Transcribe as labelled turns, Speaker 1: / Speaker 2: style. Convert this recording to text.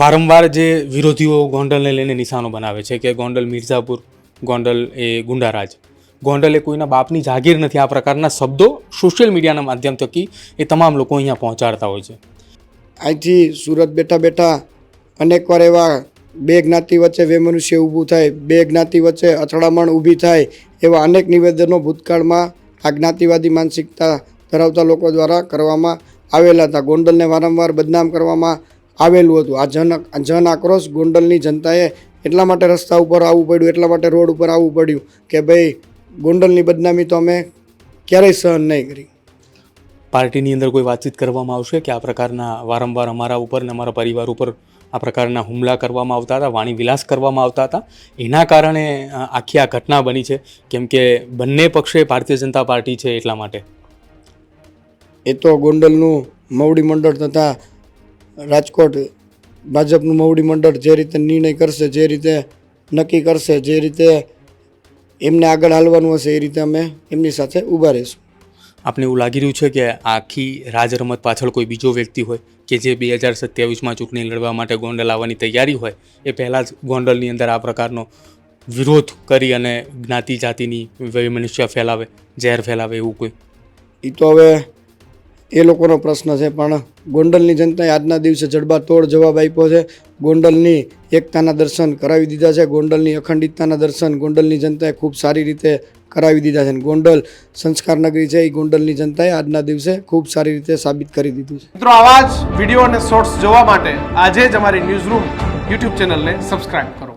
Speaker 1: વારંવાર જે વિરોધીઓ ગોંડલને લઈને નિશાનો બનાવે છે કે ગોંડલ મિર્ઝાપુર, ગોંડલ એ ગુંડારાજ. ગોંડલ એ કોઈના બાપની જાગીર નથી. આ પ્રકારના શબ્દો સોશિયલ મીડિયાના માધ્યમ થકી એ તમામ લોકો અહીંયા પહોંચાડતા હોય છે.
Speaker 2: અહીંથી સુરત બેઠા બેઠા અનેકવાર એવા બે જ્ઞાતિ વચ્ચે વેમનુષ્ય ઊભું થાય, બે જ્ઞાતિ વચ્ચે અથડામણ ઊભી થાય એવા અનેક નિવેદનો ભૂતકાળમાં આ જ્ઞાતિવાદી માનસિકતા ધરાવતા લોકો દ્વારા કરવામાં આવેલા હતા. ગોંડલને વારંવાર બદનામ કરવામાં આવેલું હતું. આ જન જન આક્રોશ ગોંડલની જનતાએ એટલા માટે રસ્તા ઉપર આવવું પડ્યું એટલા માટે રોડ ઉપર આવવું પડ્યું કે ભાઈ ગોંડલની બદનામી તો અમે ક્યારેય સહન નહીં કરી.
Speaker 1: પાર્ટીની અંદર કોઈ વાતચીત કરવામાં આવશે કે આ પ્રકારના વારંવાર અમારા ઉપર ને અમારા પરિવાર ઉપર આ પ્રકારના હુમલા કરવામાં આવતા હતા વાણી વિલાસ કરવામાં આવતા હતા? એના કારણે આખી આ ઘટના બની છે? કેમ કે બંને પક્ષે ભારતીય જનતા પાર્ટી છે એટલા માટે.
Speaker 2: એ તો ગોંડલનું મવડી મંડળ તથા રાજકોટ ભાજપનું મવડી મંડળ જે રીતે નિર્ણય કરશે જે રીતે નક્કી કરશે જે રીતે એમને આગળ હાલવાનું હશે એ રીતે અમે એમની સાથે ઊભા રહીશું.
Speaker 1: આપને એવું લાગી રહ્યું છે કે આખી રાજરમત પાછળ કોઈ બીજો વ્યક્તિ હોય કે જે બે હજાર સત્યાવીસમાં ચૂંટણી લડવા માટે ગોંડલ આવવાની તૈયારી હોય એ પહેલાં જ ગોંડલની અંદર આ પ્રકારનો વિરોધ કરી અને જ્ઞાતિ જાતિની વૈમનુષ્ય ફેલાવે ઝેર ફેલાવે એવું કોઈ?
Speaker 2: એ તો હવે એ લોકોનો પ્રશ્ન છે, પણ ગોંડલની જનતાએ આજના દિવસે જડબાતોડ જવાબ આપ્યો છે. ગોંડલની એકતાના દર્શન કરાવી દીધા છે, ગોંડલની અખંડિતતાના દર્શન ગોંડલની જનતાએ ખૂબ સારી રીતે કરાવી દીધા છે ગોંડલ સંસ્કાર નગરી છે, એ ગોંડલની જનતાએ આજના દિવસે ખૂબ સારી રીતે સાબિત કરી દીધું છે.
Speaker 3: મિત્રો, આવા જ વીડિયો અને શોર્ટ્સ જોવા માટે આજે જ અમારી ન્યૂઝ રૂમ યુટ્યુબ ચેનલને સબસ્ક્રાઇબ કરો.